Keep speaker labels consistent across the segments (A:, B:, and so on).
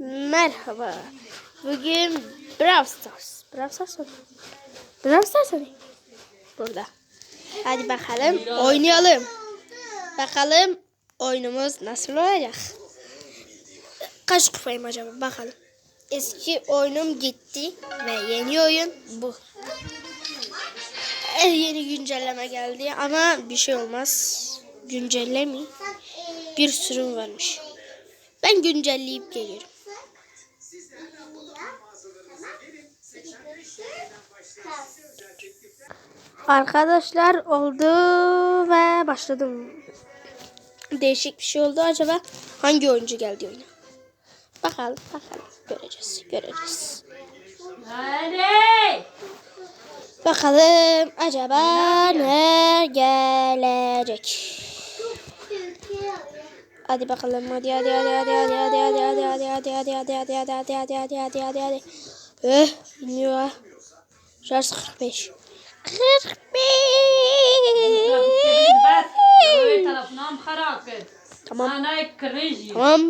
A: Merhaba. Bugün Brawl Stars. Brawl Stars mı? Brawl Stars mı? Burada. Hadi bakalım oynayalım. Bakalım oyunumuz nasıl olacak? Kaç kupayım acaba bakalım. Eski oyunum gitti ve yeni oyun bu. Eh, yeni güncelleme geldi ama bir şey olmaz. Güncelleme bir sürü varmış. Ben güncelleyip geliyorum. Arkadaşlar oldu ve başladım. Değişik bir şey oldu acaba. Hangi oyuncu geldi oyuna? Bakalım bakalım. Göreceğiz göreceğiz.
B: Hadi.
A: Bakalım acaba ne gelecek? Hadi bakalım hadi hadi hadi hadi hadi hadi hadi hadi hadi hadi hadi hadi hadi hadi hadi hadi hadi hadi hadi Eh iniyor. Şurası 45. 45. Tamam. Tamam.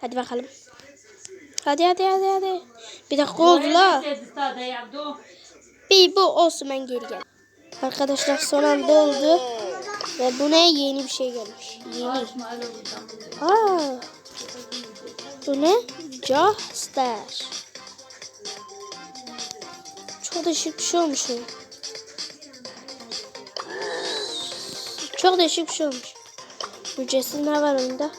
A: Hadi bakalım. Hadi hadi hadi hadi. Bir dakika oldu la. Bir bu olsun ben geri gel. Arkadaşlar son anda oldu. Ve bu ne? Yeni bir şey gelmiş. Yeni. Aa. Bu ne? Caster. Çok değişik bir şey olmuş. Çok değişik bir şey olmuş. Ücretsiz ne var onda?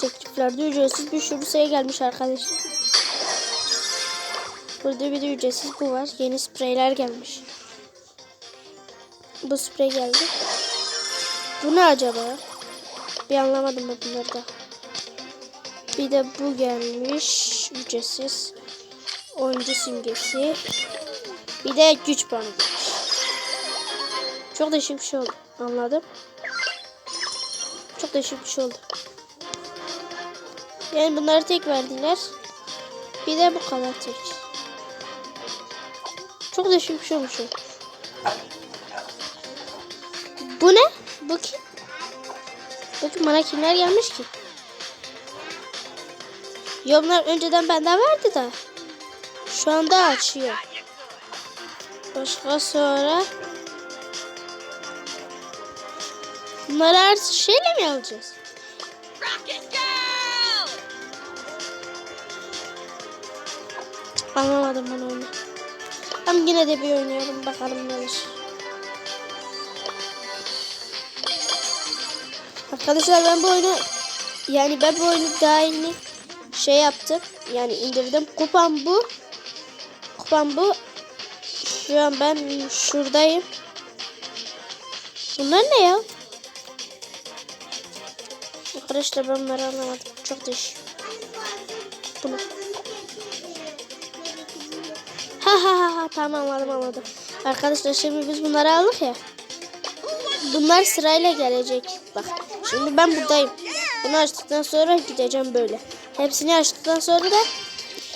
A: Tekliflerde ücretsiz bir sürü şey gelmiş arkadaşlar. Burada bir de ücretsiz bu var. Yeni spreyler gelmiş. Bu sprey geldi. Bu ne acaba? Bir anlamadım ben bunları da. Bir de bu gelmiş. Ücretsiz. Oyuncu simgesi. Bir de güç puanı. Çok değişik bir şey oldu. Anladım. Çok değişik bir şey oldu. Yani bunları tek verdiler. Bir de bu kadar tek. Çok değişik bir şey olmuş. Bu ne? Bu kim? Bakın bana kimler gelmiş ki? Yorumlar önceden benden vardı da. Şu anda açıyor. Başka sonra. Bunları artık şeyle mi alacağız? Anlamadım ben onu. Ama yine de bir oynayalım bakalım ne olur. Arkadaşlar ben bu oyunu yani ben bu oyunu daha yeni şey yaptım. Yani indirdim. Kupam bu. Kupam bu. Şu an ben şuradayım. Bunlar ne ya? Arkadaşlar ben bunları anlamadım. Çok değişik. Bunu. Ha ha ha ha tamam anladım anladım. Arkadaşlar şimdi biz bunları aldık ya. Bunlar sırayla gelecek. Bak şimdi ben buradayım. Bunu açtıktan sonra gideceğim böyle. Hepsini açtıktan sonra da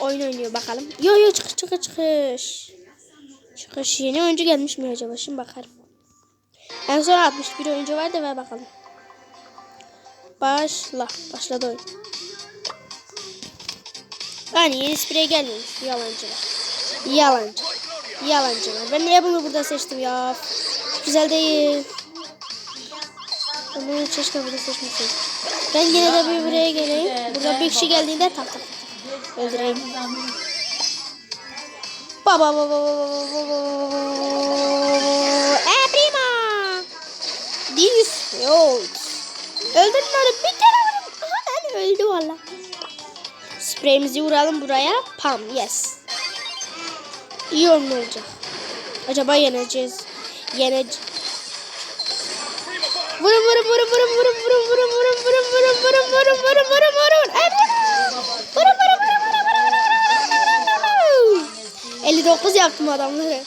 A: oyun oynuyor bakalım. Yo yo çıkış çıkış çıkış. Çıkış yeni oyuncu gelmiş mi acaba? Şimdi bakarım. En son 61 oyuncu vardı ve bakalım. Başla. Başladı oyun. Yani yeni sprey gelmemiş. Yalancılar. Yalancı. Yalancılar. Ben niye bunu burada seçtim ya? Güzel değil. Ben bunu keşke burada seçmeseydim. Ben yine de bir buraya geleyim. Burada bir kişi geldiğinde tak tak. Öldüreyim. Baba baba baba baba E prima. This yok. Öldürdün onu bir kere vurun. Aha, ben öldü valla. Spreyimizi vuralım buraya. Pam yes. İyi oyun olacak. Acaba yeneceğiz. Yeneceğiz. Vurun vurun vurun vurun vurun vurun vurun vurun vurun vurun vurun vurun vurun vurun vurun Emre! 59 yaptım adamları.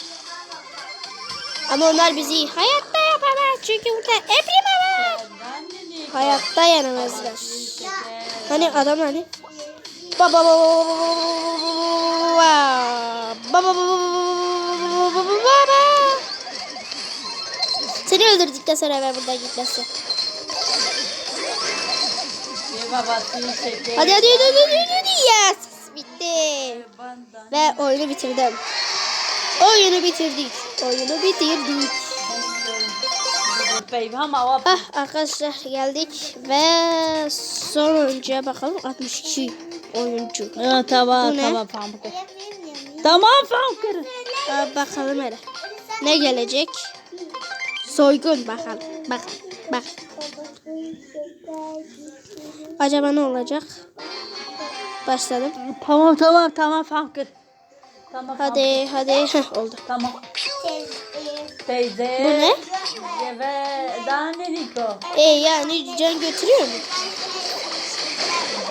A: Ama onlar bizi hayatta yapamaz çünkü burada Emre var. Hayatta yenemezler. Hani adam hani? Baba baba baba baba baba Seni öldürdükten sonra ben buradan gitmesi. hadi hadi hadi hadi. hadi. Yes. Bitti. Ve oyunu bitirdim. Oyunu bitirdik. Oyunu bitirdik. Ah arkadaşlar geldik ve sonuncuya bakalım 62 oyuncu.
B: Ha, tamam
A: Bu
B: tamam pamuk. Tamam pamuk.
A: Aa, bakalım hele. Ne gelecek? Soygun bakalım. Bak bak. Acaba ne olacak? Başladım.
B: Tamam tamam tamam pamuk. Tamam
A: Hadi hadi. Heh, oldu.
B: Tamam. Teyze.
A: Bu ne?
B: Ve daha ne Niko?
A: E yani can götürüyor mu?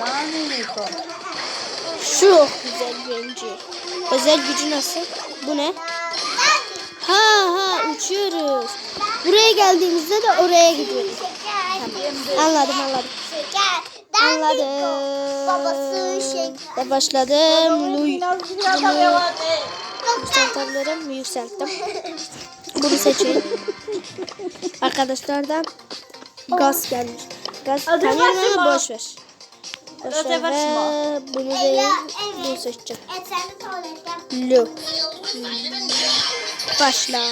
B: Daha ne Niko?
A: Çok güzel bence. Özel gücü nasıl? Bu ne? Ha ha uçuyoruz. Buraya geldiğimizde de oraya gidiyoruz. Anladım anladım. Anladım.
C: Babası şey.
A: Ve başladım. Lu yükseltebilirim. Yükselttim. Bunu seçelim. Arkadaşlardan gaz gelmiş. Gaz
B: başla.
A: ama boş ver. Boş ver ve bunu değil. Bunu seçeceğim. Lu. Başla.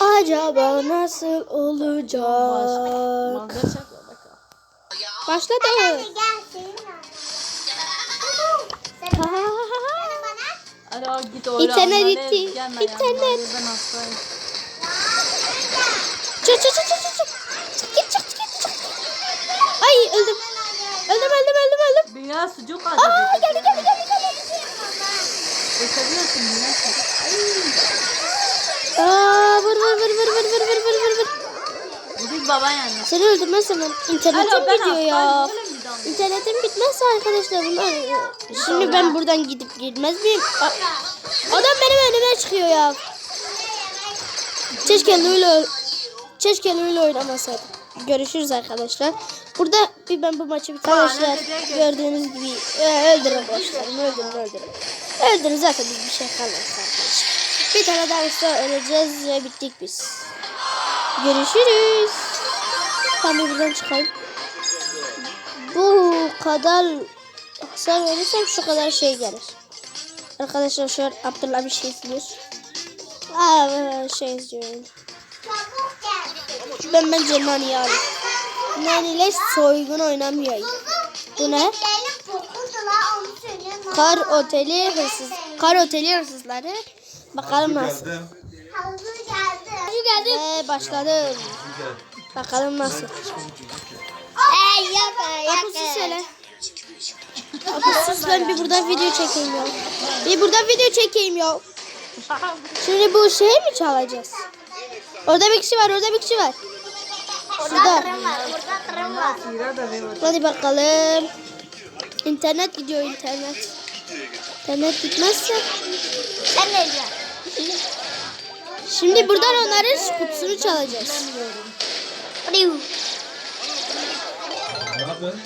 A: Acaba nasıl olacak? Başladı.
C: Gel senin
A: Ha, ha, ha, ha.
C: bana.
B: Alo git oraya.
A: İnternet
B: onları
A: gitti.
B: hastayım.
A: Çık çık çık çık çık. çık. Çık git çık çık çık. Ay öldüm. Öldüm öldüm öldüm öldüm.
B: Dünya sucuk
A: Aa
B: acaba.
A: geldi geldi geldi geldi.
B: Seviyorsun dünya sucuk.
A: Aa vur vur vur vur vur vur vur vur
B: Gidip baban yanına.
A: Seni öldürmezsem internetim
B: Alo ben
A: gidiyor ya. İnternetim bitmezse arkadaşlar bunlar. Şimdi ben buradan gidip girmez miyim? Adam benim önüme çıkıyor ya. Keşke Luyla Keşke Luyla oynamasaydım. Görüşürüz arkadaşlar. Burada bir ben bu maçı bitirdim. Arkadaşlar gördüğünüz gibi e, öldürün boşlarım öldürün öldürün. Öldürün zaten biz bir şey kalmadı arkadaşlar. Bir tane daha öleceğiz ve bittik biz. Görüşürüz. Ben de buradan çıkayım. Bu kadar hasar verirsem şu kadar şey gelir. Arkadaşlar şu an Abdullah bir şey izliyor. Aa şey izliyorum.
C: Çabuk gel.
A: Ben bence Nani alayım. Nani ile soygun oynamayayım. Bu ne?
C: Benim kokudu la onu söylüyorum.
A: Kar oteli hırsız. Kar oteli hırsızları. Bakalım nasıl.
C: Havuzu geldi.
A: Ve başladım. Bakalım nasıl.
C: Ey yaka
A: Apu sus hele. Apu sus ben bir burada video çekeyim ya. Bir burada video çekeyim ya. Şimdi bu şeyi mi çalacağız? Orada bir kişi var, orada bir kişi var. Şurada. Hadi bakalım. İnternet gidiyor internet. İnternet gitmezse.
C: Sen ne?
A: Şimdi buradan onların kutusunu çalacağız.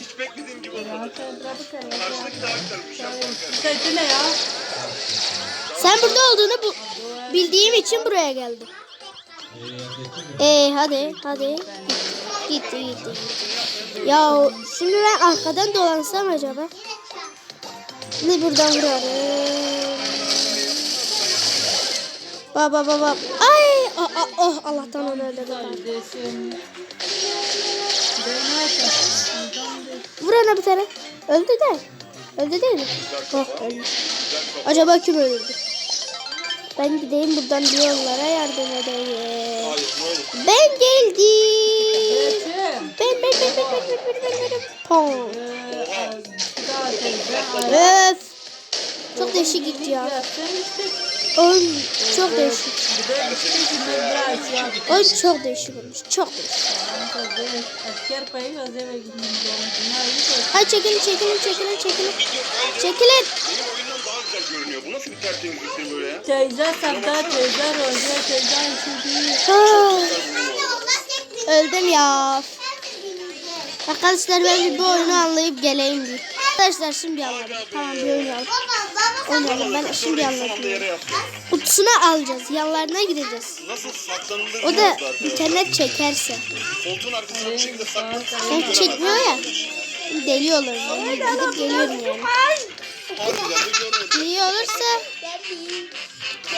D: Hiç beklediğim gibi olmadı. Karşıdaki daha güzelmiş.
B: Sesi ne ya?
A: Sen burada olduğunu bu bildiğim için buraya geldim. Ee hadi hadi. Gitti gitti gitti. Ya şimdi ben arkadan dolansam acaba? Ne buradan vurarım. Baba baba. Ay aa, aa, oh Allah'tan onu öldürdüm. Vur ona bir tane. Öldü de. Öldü değil mi? Oh öldü. Acaba kim öldürdü? Ben gideyim buradan diyorlara yardım edeyim. Ben geldim.
B: Kardeşim.
A: Ben ben ben ben ben ben ben ben ben. Pong. Öf. Çok değişik gitti ya. Oyun çok değişik. Oyun çok değişik olmuş. Çok değişik. Hay çekilin çekilin çekilin çekilin. Çekilin.
D: Bu nasıl bir tertemizliktir böyle ya?
B: Teyze Sabda, teyze Roze, teyze
A: Öldüm ya. Arkadaşlar ben bir bu oyunu anlayıp geleyim diye. Arkadaşlar şimdi anladım. Tamam bir oynayalım. Oynayalım ben şimdi anlatıyorum. Kutusuna alacağız. Yanlarına gireceğiz.
D: Nasıl saklanılır
A: O da internet çekerse.
D: Koltuğun arkasına bir şekilde saklanıp
A: Sen çekmiyor ya. Deli olur. Yani gidip geliyorum yani. İyi olursa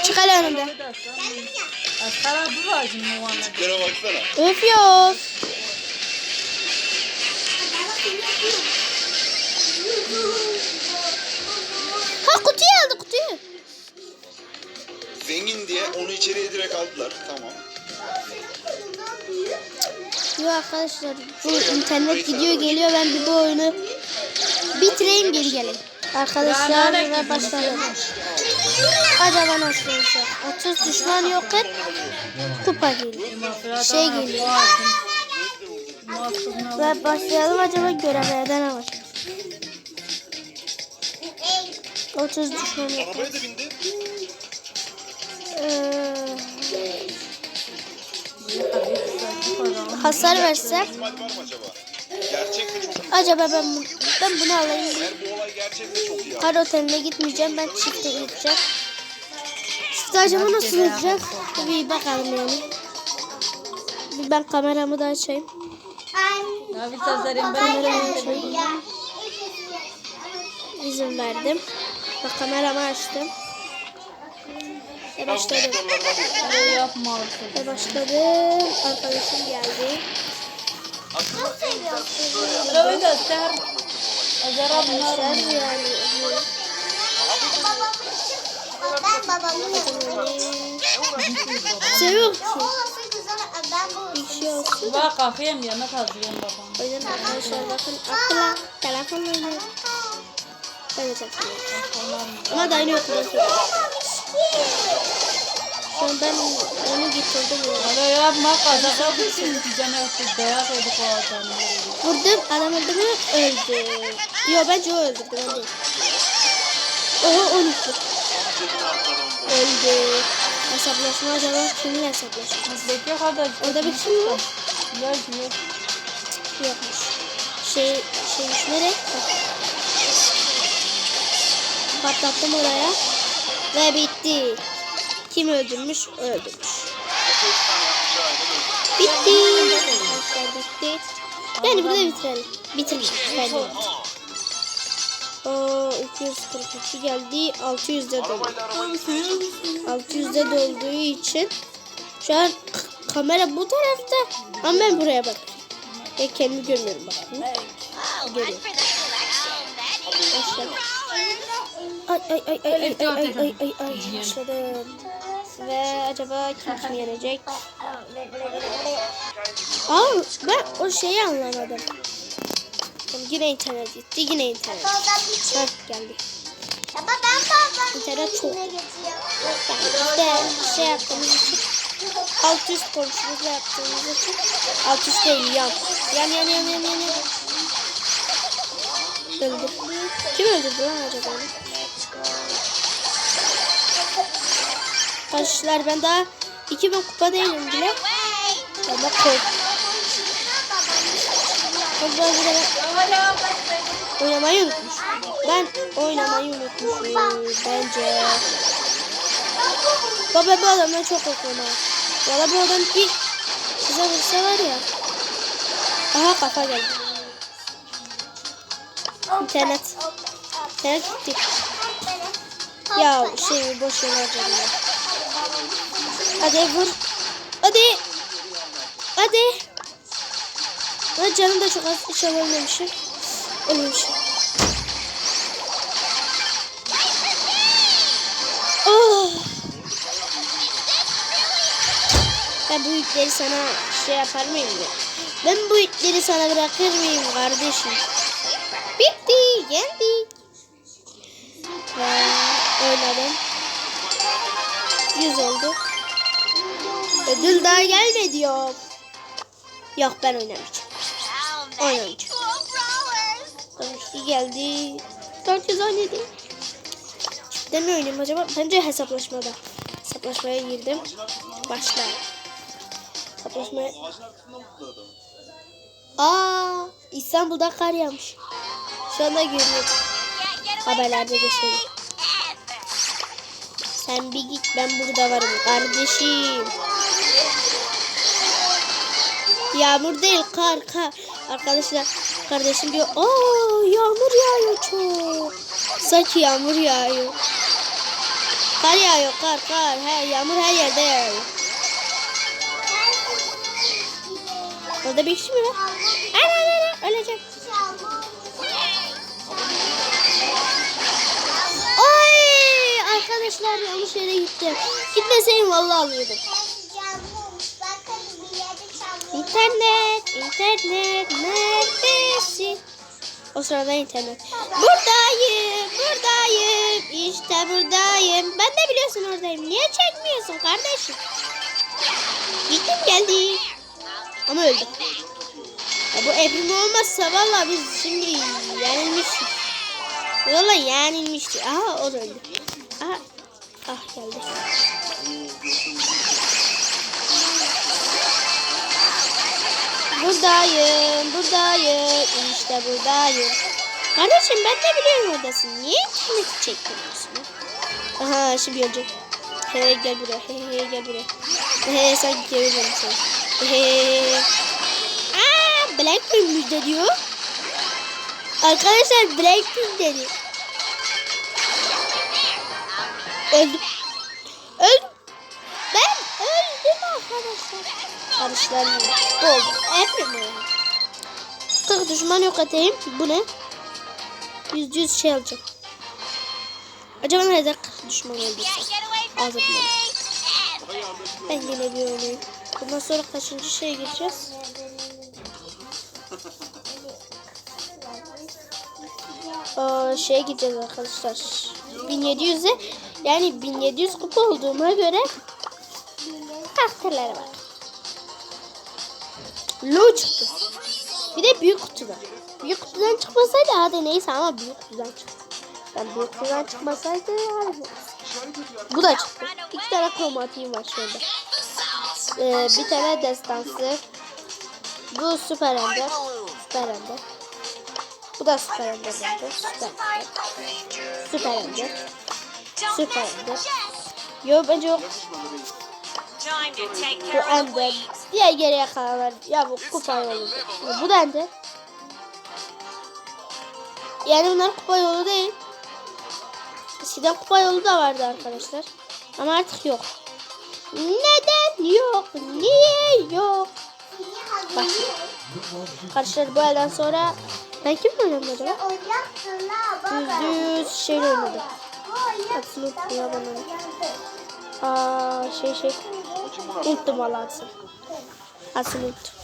A: çık hele önümde.
B: Askara bu
A: Ha kutuyu aldı kutuyu.
D: Zengin diye onu içeriye direkt aldılar. Tamam.
A: Yok arkadaşlar bu internet gidiyor geliyor ben bir bu oyunu bitireyim geri gelin. Arkadaşlar ve başlayalım. Acaba nasıl olacak? 30 düşman yok et. Kupa geliyor. Şey geliyor. Ve başlayalım acaba görevlerden ne var? 30 düşman yok.
D: Arabaya da bindi.
A: Ee, hasar versem
D: İhtimal var mı acaba?
A: Ben ben bunu alayım. Kar oteline gitmeyeceğim. Ben çifte gideceğim. Çifte acaba nasıl olacak? Bir bakalım yani. Bir ben kameramı da açayım.
B: Ya bir sözlerim ben
A: Kameramı açayım. İzin verdim. Bak kameramı açtım. Ve başladım.
B: öyle yapmalısın.
A: Ve başladım. Arkadaşım geldi.
B: Arabayı göster. Acaba bunlar
A: Arkadaşlar yani.
C: Ben.
A: Seviyorum.
C: Olsun güzel. Ben bu
A: Bir şey olsun.
B: Bak kalkayım yemek hazırlayayım babam.
A: O yüzden arkadaşlar bakın akla telefonla. Ben de takılıyorum. Ama da aynı okulda söylüyorum. Şu an ben onu getirdim.
B: Öyle yapma kazak yapmışsın diyeceğim yoksa dayak yedik o adamı.
A: Vurdum adam öldü mü? Öldü. Yok bence o öldürdü ben değil. Oha 12. Öldü. Hesaplaşma acaba kiminle hesaplaşma?
B: Bekle kardeş.
A: Orada bir kim var?
B: Yok yok.
A: Yokmuş. Şey, şeymiş nereye? Bak. Patlattım oraya. Ve bitti. Kim öldürmüş? Öldürmüş. Bitti. Arkadaşlar bitti. Yani burada bitirelim. Bitirelim. Bence. O 242 geldi. 600'de doldu. 600'de dolduğu için şu an kamera bu tarafta ama ben buraya bak. Ya kendimi görmüyorum bak. Görüyorum. Başladım. Ay ay ay ay ay ay ay ay ay ay başladım. Ve acaba kim kim yenecek? Aa ben o şeyi anlamadım. Tamam, Yine internet gitti yine internet. Heh, geldi.
C: Ama ben babamın
A: İnternet çok. Yani işte şey yaptığımız için alt üst komşumuzla yaptığımız için alt üst değil. Yan yan yan yan yan. yan. Öldü. Kim öldürdü lan acaba Arkadaşlar ben daha 2000 kupa değilim bile. Ama kork. Bu arada ben oynamayı unutmuş. Ben oynamayı unutmuşum bence. Baba bu adamdan çok korkuyorum. Valla bu adam bir size vursa var ya. Aha kafa geldi. İnternet. İnternet gitti. Ya şey boş ver hadi. Hadi vur. Hadi. Hadi. Lan canım da çok az. İnşallah ölmemişim. Ölmemişim. Oh. Ben bu yükleri sana şey yapar mıyım ya? Ben bu yükleri sana bırakır mıyım kardeşim? Bitti, geldik. Ve oynadım. 100 oldu. Ödül daha gelmedi yok. Yok ben oynamayacağım. Oynamayacağım. Sonuçta geldi. 417. Ben ne oynayayım acaba? Bence hesaplaşmada. Hesaplaşmaya girdim. Başla. Hesaplaşmaya... Aa, İstanbul'da kar yağmış. Şu anda görüyorum. Haberlerde geçiyorum. Sen bir git ben burada varım kardeşim. Yağmur değil kar kar. Arkadaşlar kardeşim diyor. Aa yağmur yağıyor çok. Sanki yağmur yağıyor. Kar yağıyor kar kar. He, yağmur her yerde yağıyor. Orada bir kişi mi var? Ana ana ana öleceğim. Ay arkadaşlar yanlış yere gittim. Gitmeseydim vallahi alıyordum. İnternet, internet neredesin? O sırada internet. Buradayım, buradayım, işte buradayım. Ben de biliyorsun oradayım. Niye çekmiyorsun kardeşim? Gittim geldim. Ama öldüm. Ya bu evrim olmazsa valla biz şimdi yenilmiştik. Valla yenilmiştik. Aha o da öldü. Aha. Ah geldi. Buradayım, buradayım, işte buradayım. Kardeşim ben de biliyorum oradasın. Niye interneti çekmiyorsun? Aha şimdi ölecek. He gel buraya, he he gel buraya. He sanki göreceğim seni. He. Aa Blackpink müjde diyor. Arkadaşlar Blackpink dedi. Öldüm. Öldüm. Ben öldüm arkadaşlar. Karışlarım oldu. Evrim oldu. 40 düşman yok edeyim. Bu ne? Yüz yüz şey alacağım. Acaba nerede 40 düşman öldürse? Ağzım Ben yine bir oynayayım. Bundan sonra kaçıncı şeye gireceğiz? Aa, şeye gideceğiz arkadaşlar. 1700'e yani 1700 kupa olduğuma göre karakterlere bak. Lo çıktı. Bir de büyük kutuda. Büyük kutudan çıkmasaydı hadi neyse ama büyük kutudan çıktı. Ben büyük kutudan çıkmasaydı hadi. Bu da çıktı. İki tane kromatiğim var şurada. Ee, bir tane destansı. Bu süper ender. Süper ender. Bu da süper ender bence. Süper ender. Süper ender. Süper ender. Yok bence yok. Bu ender. Diğer geriye kalanlar. Ya bu kupa yolu. Bu da ender. Yani bunlar kupa yolu değil. Eskiden kupa yolu da vardı arkadaşlar. Ama artık yok. Neden yok? Niye yok? Bak. Arkadaşlar bu elden sonra ben kimle oynadım acaba? Yüzde yüz şey oynadım. Unuttum ya bana. Aa şey şey. Unuttum valla unuttum.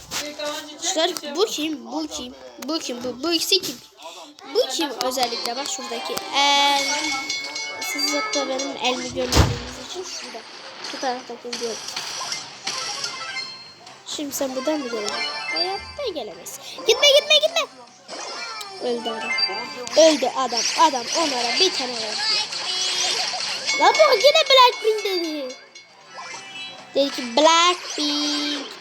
A: Arkadaşlar bu kim? Bu kim? Bu kim? Bu, bu ikisi kim? Bu kim özellikle? Bak şuradaki el. Siz da benim elimi görmediğiniz için şurada. Şu taraftaki diyorum. Şimdi sen buradan mı geleceksin? Hayatta gelemezsin. Gitme gitme gitme. Öldü adam. Öldü adam. Adam onlara bir tane verdi. Lan bu yine Blackpink dedi. Dedi ki Blackpink.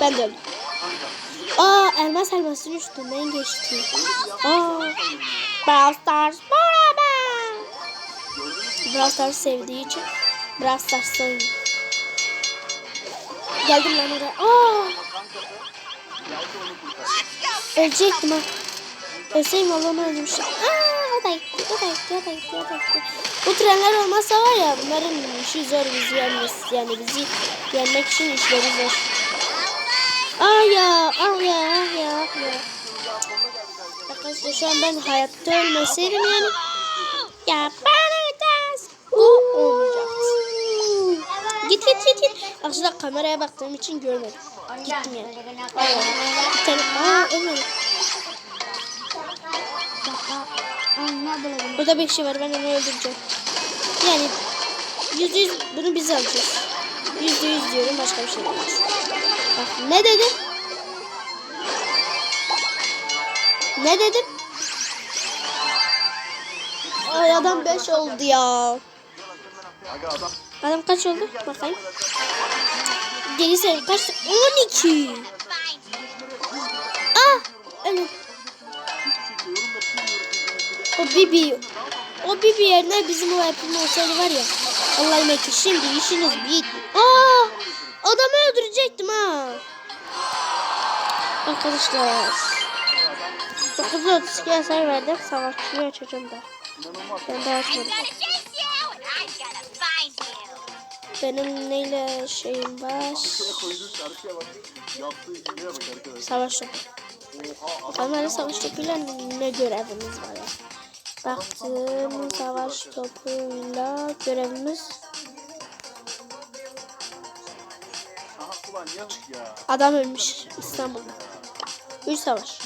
A: Ben de öldüm. Aa elmas elmasın üstünden geçti. Aa Brawl Stars merhaba. Brawl Stars sevdiği için Brawl Stars'ta oynuyor. Geldim lan oraya. Aa! Ölecektim ha. Ölseyim Allah'ını öldürmüşüm. Aa, o da gitti, o da gitti, o da gitti, o da gitti. Bu trenler olmazsa var ya bunların işi zor bizi yenmesi. Yani bizi yenmek için işleri zor. Ah ya, ah ya, ah ya. Arkadaşlar şu an ben hayatta ölmeseydim yani. Ya paradise. Bu olmayacaktı. Git git git git. Aslında kameraya baktığım için görmedim. Gittim yani. Bir tane. Aa ölmedim. Burada bir kişi var ben onu öldüreceğim. Yani yüzde yüz bunu biz alacağız. Yüzde yüz diyorum başka bir şey değil. Bak ne dedim? Ne dedim? Ay adam 5 oldu ya. Adam kaç oldu? Bakayım. Geri sayın kaç? 12. Ah! Öyle. Bibi. O Bibi yerine bizim o yapım olsaydı var ya. Vallahi Mekke şimdi işiniz bit. Aa! Adamı öldürecektim ha. Arkadaşlar. 932 hasar verdim. Savaşçıyı açacağım da. Ben de açmadım. Benim neyle şeyim var? Savaş topu. Onlara savaş topuyla ne görevimiz var ya? Baktım savaş topuyla görevimiz adam ölmüş İstanbul'da. Üç savaş.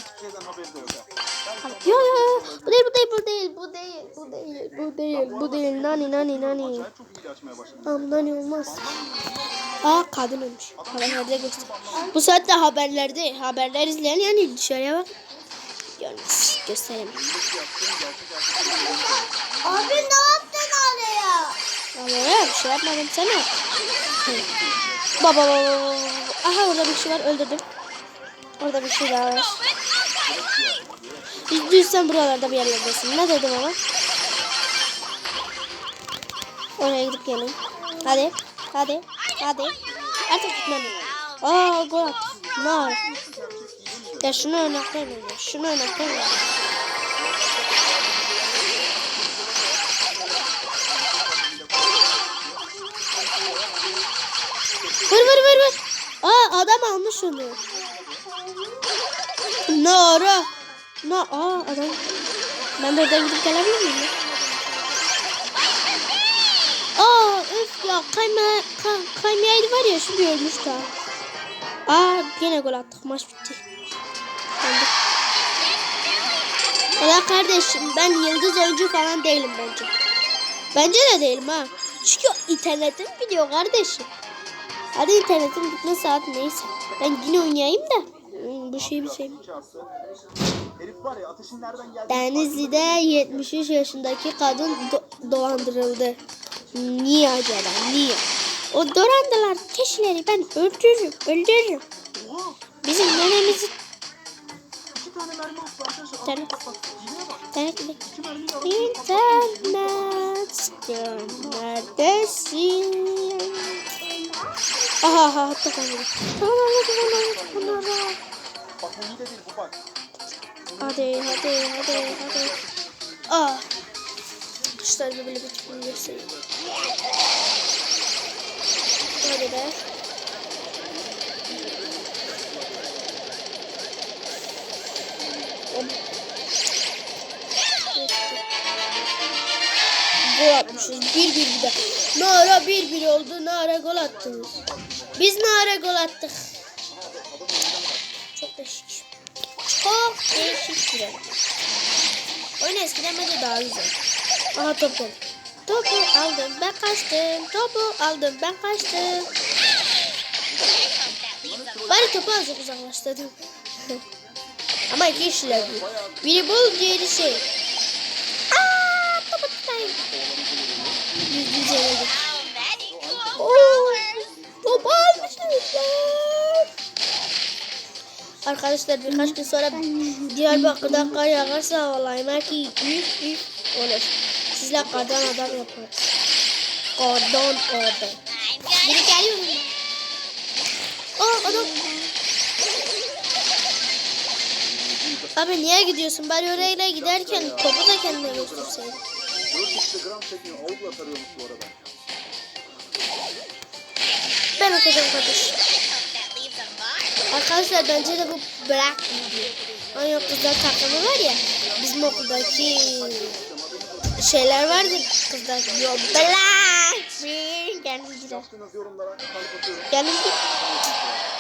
A: Yo yo yo bu değil bu değil bu değil bu değil bu değil bu değil bu değil nani nani nani. Tamam nani olmaz. Aa kadın ölmüş. Haberlerde göster. Bu saatte haberlerde haberler izleyen yani dışarıya bak. Görmez. Göstereyim.
C: Abi ne yaptın oraya?
A: Ama bir şey yapmadım sana. Baba baba baba. Aha orada bir şey var öldürdüm. Orada bir şey daha var. Yüzde sen buralarda bir yerlerdesin. Ne dedim ama? Oraya gidip gelin. Hadi. Hadi. Hadi. Artık gitmem. Aa gol at. Ne Ya şunu ya, Şunu ver. Vur vur vur vur. Aa adam almış onu. Nara. Na aa adam. Ben de oradan gidip gelebilir miyim? Aa öf ya kayma kay, kaymayaydı var ya şimdi ölmüş daha. Aa yine gol attık maç bitti. Ya kardeşim ben yıldız oyuncu falan değilim bence. Bence de değilim ha. Çünkü internetim gidiyor kardeşim. Hadi internetin gitme saat neyse. Ben yine oynayayım da. Bu şeyi bir şey. Denizli'de 73 yaşındaki kadın do- dolandırıldı. Niye acaba? Niye? O dolandılar kişileri ben öldürürüm, öldürürüm. Bizim nenemizi
E: tane.
A: İnternet. Neredesin? Aha aha hatta kalmadı. Tamam anladım anladım bunları.
E: Bak bu iyi de değil bu bak.
A: Hadi hadi hadi hadi. Aa. Kuşlar böyle bir tipini göstereyim. Hadi be. Gol atmışız. Bir bir de. Nara bir bir oldu. Nara gol attınız. Biz Nara gol attık. Değişik. Çok değişik bir oyun. Eskiden bence daha güzel. Aha topu. Topu aldım ben kaçtım. Topu aldım ben kaçtım. Bari topu azıcık uzaklaştırdım. Ama iki kişiler bu. Biri bul diğeri şey. Aa, topu tutayım. Yüz yüze oldu. Arkadaşlar birkaç gün sonra Diyarbakır'da kar yağarsa vallahi belki üf üf olur. Sizler kardan adam yaparız. Kardan adam. Biri geliyor mu? Aa adam. Abi niye gidiyorsun? Bari oraya giderken topu da kendine götürseydin.
E: 400 gram çekiyor. Avukla sarıyormuş bu arada.
A: Ben atacağım kardeşim. Arkadaşlar bence de bu Black video. Hani kızlar takımı var ya. Bizim okuldaki şeyler vardı kızlar. Yo Black. Gelin
E: atıyorum.
A: Gelin
E: Yorumlara